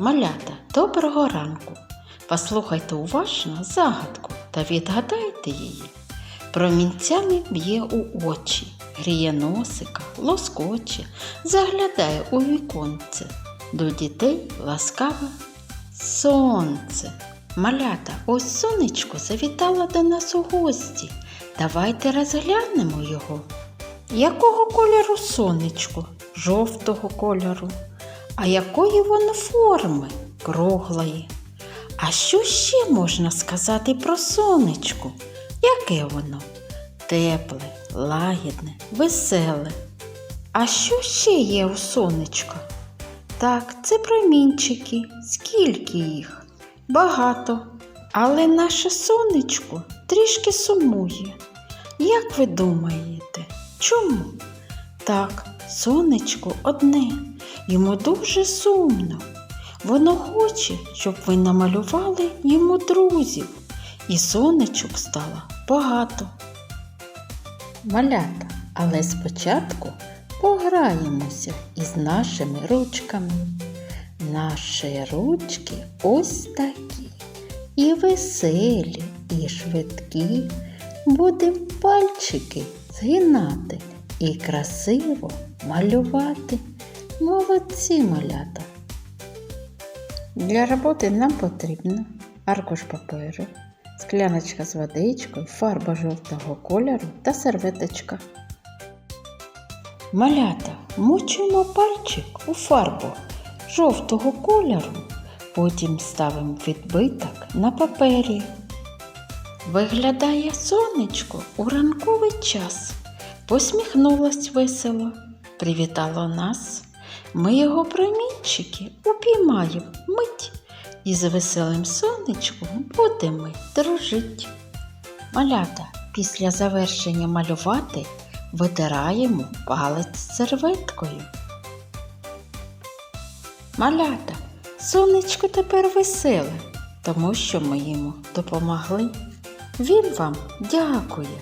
Малята, доброго ранку. Послухайте уважно загадку та відгадайте її. Промінцями б'є у очі, гріє носика, лоскоче, заглядає у віконце. До дітей ласкаве сонце. Малята, ось сонечко завітало до нас у гості. Давайте розглянемо його. Якого кольору сонечко? Жовтого кольору. А якої воно форми? Круглої. А що ще можна сказати про сонечко? Яке воно? Тепле, лагідне, веселе. А що ще є у сонечка? Так, це промінчики. Скільки їх? Багато. Але наше сонечко трішки сумує. Як ви думаєте, чому? Так, сонечко одне, йому дуже сумно. Воно хоче, щоб ви намалювали йому друзів, і сонечок стало багато. Малята, але спочатку пограємося із нашими ручками. Наші ручки ось такі, і веселі, і швидкі. Будем пальчики згинати і красиво малювати. Молодці малята. Для роботи нам потрібно аркуш паперу, скляночка з водичкою, фарба жовтого кольору та серветочка. Малята, мочуємо пальчик у фарбу жовтого кольору, потім ставимо відбиток на папері. Виглядає сонечко у ранковий час. Посміхнулось весело, привітало нас. Ми його промінчики упіймаємо мить і з веселим сонечком будемо дружить. Малята після завершення малювати витираємо палець серветкою. Малята, сонечко тепер веселе, тому що ми йому допомогли. Він вам дякує.